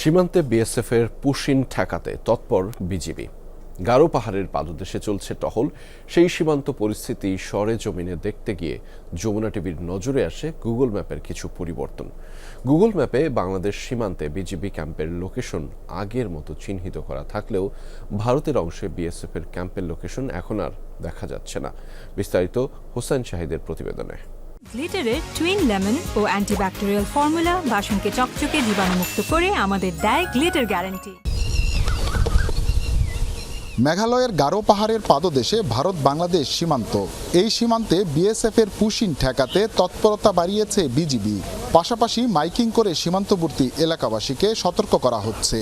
সীমান্তে বিএসএফের পুশিন ঠেকাতে তৎপর বিজিবি। গারো পাহাড়ের পাদদেশে চলছে টহল। সেই সীমান্ত পরিস্থিতি সরে জমিনে দেখতে গিয়ে যমুনা টিভির নজরে আসে গুগল ম্যাপের কিছু পরিবর্তন। গুগল ম্যাপে বাংলাদেশ সীমান্তে বিজিবি ক্যাম্পের লোকেশন আগের মতো চিহ্নিত করা থাকলেও ভারতের অংশে বিএসএফের ক্যাম্পের লোকেশন এখন আর দেখা যাচ্ছে না। বিস্তারিত হোসেন শাহিদের প্রতিবেদনে। গ্লিটারের টুইন লেমন ও অ্যান্টিব্যাকটেরিয়াল ফর্মুলা বাসনকে চকচকে জীবাণুমুক্ত করে আমাদের দেয় গ্লিটার গ্যারান্টি মেঘালয়ের গারো পাহাড়ের পাদদেশে ভারত বাংলাদেশ সীমান্ত। এই সীমান্তে বিএসএফ এর পুশিন ঠেকাতে তৎপরতা বাড়িয়েছে বিজিবি পাশাপাশি মাইকিং করে সীমান্তবর্তী এলাকাবাসীকে সতর্ক করা হচ্ছে।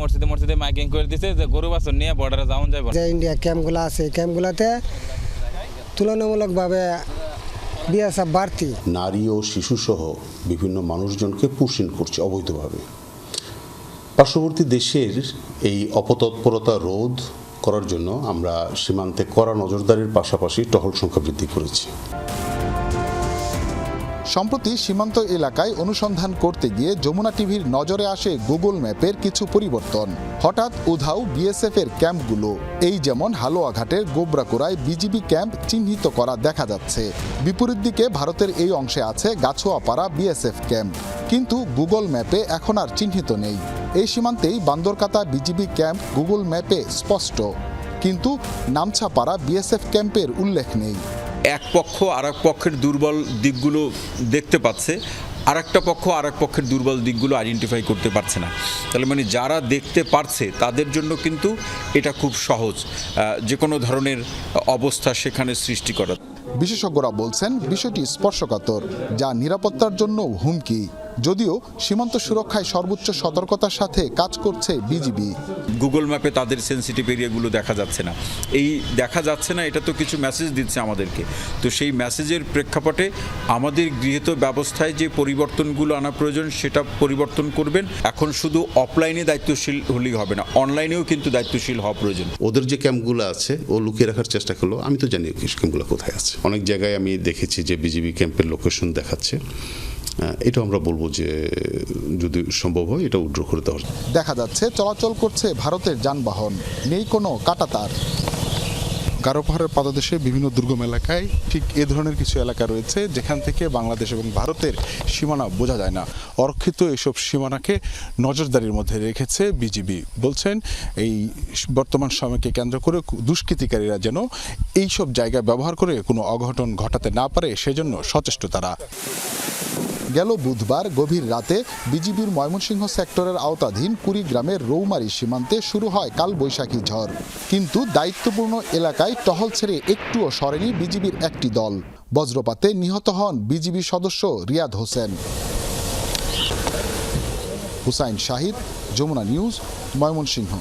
মসজিদে মসজিদে মাইকিং করে দিছে যে গরু বাছর নিয়ে বর্ডারে যাওয়া যাবে। যে ইন্ডিয়া ক্যাম্পগুলো আছে এই ক্যাম্পগুলোতে তুলনামূলকভাবে বাড়তি। নারী ও শিশুসহ বিভিন্ন মানুষজনকে পুষিন করছে অবৈধভাবে। পার্শ্ববর্তী দেশের এই অপতৎপরতা রোধ করার জন্য আমরা সীমান্তে কড়া নজরদারির পাশাপাশি টহল সংখ্যা বৃদ্ধি করেছি। সম্প্রতি সীমান্ত এলাকায় অনুসন্ধান করতে গিয়ে যমুনা টিভির নজরে আসে গুগল ম্যাপের কিছু পরিবর্তন। হঠাৎ উধাও বিএসএফ এর ক্যাম্পগুলো। এই যেমন হালুয়াঘাটের গোবরাকুড়ায় বিজিবি ক্যাম্প চিহ্নিত করা দেখা যাচ্ছে। বিপরীত দিকে ভারতের এই অংশে আছে গাছুয়াপাড়া বিএসএফ ক্যাম্প। কিন্তু গুগল ম্যাপে এখন আর চিহ্নিত নেই। এই সীমান্তেই বান্দরকাতা বিজিবি ক্যাম্প গুগল ম্যাপে স্পষ্ট। কিন্তু নামছাপাড়া বিএসএফ ক্যাম্পের উল্লেখ নেই। এক পক্ষ আর এক পক্ষের দুর্বল দিকগুলো দেখতে পাচ্ছে আর একটা পক্ষ আর এক পক্ষের দুর্বল দিকগুলো আইডেন্টিফাই করতে পারছে না। তাহলে মানে যারা দেখতে পারছে, তাদের জন্য কিন্তু এটা খুব সহজ যে কোনো ধরনের অবস্থা সেখানে সৃষ্টি করা। বিশেষজ্ঞরা বলছেন বিষয়টি স্পর্শকাতর, যা নিরাপত্তার জন্য হুমকি। যদিও সীমান্ত সুরক্ষায় সর্বোচ্চ সতর্কতার সাথে কাজ করছে বিজিবি। গুগল ম্যাপে তাদের সেন্সিটিভ এরিয়াগুলো দেখা যাচ্ছে না। এই দেখা যাচ্ছে না এটা তো কিছু মেসেজ দিচ্ছে আমাদেরকে। তো সেই মেসেজের প্রেক্ষাপটে আমাদের গৃহীত ব্যবস্থায় যে পরিবর্তনগুলো আনা প্রয়োজন সেটা পরিবর্তন করবেন। এখন শুধু অফলাইনে দায়িত্বশীল হলেই হবে না অনলাইনেও কিন্তু দায়িত্বশীল হওয়া প্রয়োজন। ওদের যে ক্যাম্পগুলো আছে ও লুকিয়ে রাখার চেষ্টা করল। আমি তো জানি ক্যাম্পগুলো কোথায় আছে। অনেক জায়গায় আমি দেখেছি যে বিজিবি ক্যাম্পের লোকেশন দেখাচ্ছে। এটাও আমরা বলব যে যদি সম্ভব হয় এটা উড্র করে দেওয়ার। দেখা যাচ্ছে চলাচল করছে ভারতের যানবাহন। নেই কোনো কাটাতার গারো পাহাড়ের পাদদেশে বিভিন্ন দুর্গম এলাকায় ঠিক এ ধরনের কিছু এলাকা রয়েছে যেখান থেকে বাংলাদেশ এবং ভারতের সীমানা বোঝা যায় না। অরক্ষিত এসব সীমানাকে নজরদারির মধ্যে রেখেছে বিজিবি। বলছেন এই বর্তমান সময়কে কেন্দ্র করে দুষ্কৃতিকারীরা যেন এই সব জায়গা ব্যবহার করে কোনো অঘটন ঘটাতে না পারে সেজন্য সচেষ্ট তারা। গেল বুধবার গভীর রাতে বিজিবির ময়মনসিংহ সেক্টরের আওতাধীন কুড়িগ্রামের রৌমারী সীমান্তে শুরু হয় কাল বৈশাখী ঝড়। কিন্তু দায়িত্বপূর্ণ এলাকায় টহল ছেড়ে একটুও সরেনি বিজিবির একটি দল। বজ্রপাতে নিহত হন বিজিবি সদস্য রিয়াদ হোসেন। হুসাইন শাহিদ, যমুনা নিউজ, ময়মনসিংহ।